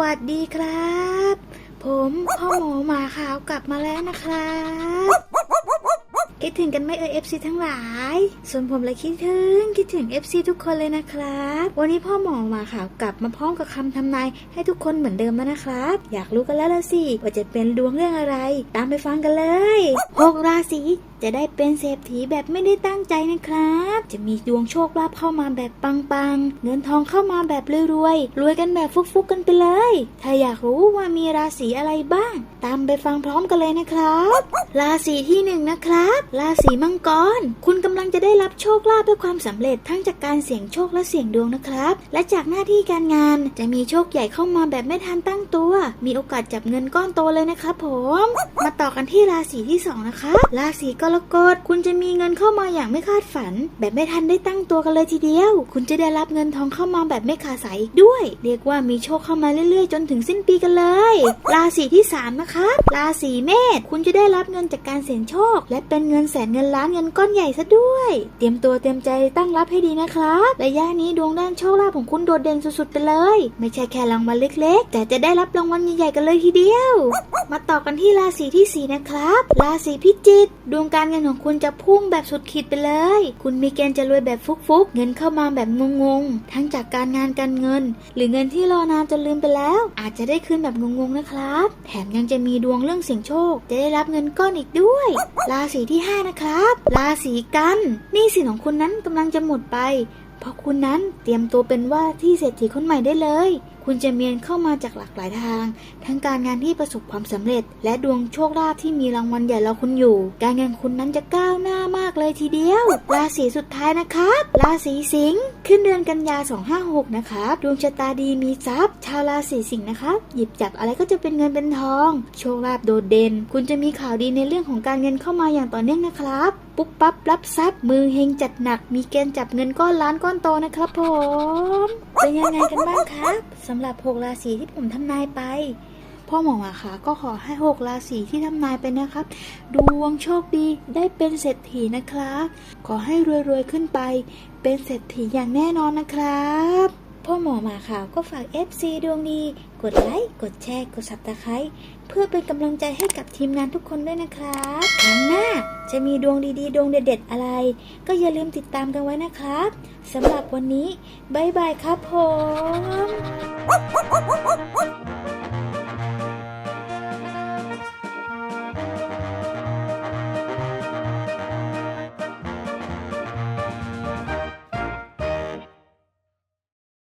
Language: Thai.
วัสดีครับ ผมพ่อหมอหมาขาวกลับมาแล้วนะครับคิดถึงกันไหมเออฟซีทั้งหลาย ส่วนผมเลยคิดถึงคิดถึง FC ทุกคนเลยนะครับ วันนี้พ่อหมอมาขาวกลับมาพร้อมกับคำทำนายให้ทุกคนเหมือนเดิมแล้วนะครับ อยากรู้กันแล้วละสิว่าจะเป็นดวงเรื่องอะไร ตามไปฟังกันเลยหกราศีจะได้เป็นเศรษฐีแบบไม่ได้ตั้งใจนะครับ จะมีดวงโชคลาภเข้ามาแบบปังๆ เงินทองเข้ามาแบบรวยๆ รวยกันแบบฟุกๆกันไปเลย ถ้าอยากรู้ว่ามีราศีอะไรบ้าง ตามไปฟังพร้อมกันเลยนะครับ ราศีที่หนึ่งนะครับ ราศีมังกร คุณกำลังจะได้รับโชคลาภด้วยความสำเร็จทั้งจากการเสี่ยงโชคและเสี่ยงดวงนะครับ และจากหน้าที่การงานจะมีโชคใหญ่เข้ามาแบบไม่ทันตั้งตัว มีโอกาสจับเงินก้อนโตเลยนะครับผม มาต่อกันที่ราศีที่สองนะคะ ราศีกรกฎคุณจะมีเงินเข้ามาอย่างไม่คาดฝัน แบบไม่ทันได้ตั้งตัวกันเลยทีเดียว คุณจะได้รับเงินทองเข้ามาแบบไม่ขาดสายอีกด้วย เรียกว่ามีโชคเข้ามาเรื่อยๆ จนถึงสิ้นปีกันเลย ราศีที่สามนะคะราศีเมษคุณจะได้รับเงินจากการเสี่ยงโชค และเป็นเงินแสนเงินล้านเงินก้อนใหญ่ซะด้วย เตรียมตัวเตรียมใจตั้งรับให้ดีนะครับระยะนี้ดวงด้านโชคลาภของคุณโดดเด่นสุดๆไปเลย ไม่ใช่แค่รางวัลเล็กๆ แต่จะได้รับรางวัลใหญ่ๆกันเลยทีเดียว มาต่อกันที่ราศีที่สี่นะครับราศีพิจิกดวงการเงินของคุณจะพุ่งแบบสุดขีดไปเลย คุณมีเกณฑ์จะรวยแบบฟุกๆ เงินเข้ามาแบบงงๆ ทั้งจากการงานการเงิน หรือเงินที่รอนานจนลืมไปแล้ว อาจจะได้คืนแบบงงๆนะครับ แถมยังจะมีดวงเรื่องเสี่ยงโชค จะได้รับเงินก้อนอีกด้วย ราศีที่ห้านะครับ ราศีกันนี่สินของคุณนั้นกำลังจะหมดไป เพราะคุณนั้นเตรียมตัวเป็นว่าที่เศรษฐีคนใหม่ได้เลย คุณจะเมียนเข้ามาจากหลากหลายทาง ทั้งการงานที่ประสบความสำเร็จ และดวงโชคลาภที่มีรางวัลใหญ่รอคุณอยู่ การเงินคุณนั้นจะก้าวหน้ามากเลยทีเดียว ราศีสุดท้ายนะครับ ราศีสิงห์ขึ้นเดือนกันยา 256 นะครับ ดวงชะตาดีมีทรัพย์ ชาวราศีสิงห์นะครับหยิบจับอะไรก็จะเป็นเงินเป็นทอง โชคลาภโดดเด่น คุณจะมีข่าวดีในเรื่องของการเงินเข้ามาอย่างต่อเนื่องนะครับปุ๊บปั๊บรับทรัพย์มือเฮงจัดหนัก มีเกณฑ์จับเงินก้อนล้านก้อนโตนะครับผมเป็นยังไงกันบ้างครับสำหรับ 6 ราศีที่ผมทำนายไป พ่อหมอมาค่ะก็ขอให้ 6 ราศีที่ทำนายไปนะครับ ดวงโชคดีได้เป็นเศรษฐีนะครับ ขอให้รวยๆขึ้นไป เป็นเศรษฐีอย่างแน่นอนนะครับ พ่อหมอมาขาวก็ฝาก FC ดวงดี กดไลค์กดแชร์กดซับสไครต์เพื่อเป็นกำลังใจให้กับทีมงานทุกคนด้วยนะครับครั้งหน้าจะมีดวงดีๆ ดวงเด็ดๆ อะไร ก็อย่าลืมติดตามกันไว้นะครับสำหรับวันนี้ บ๊ายบายครับผม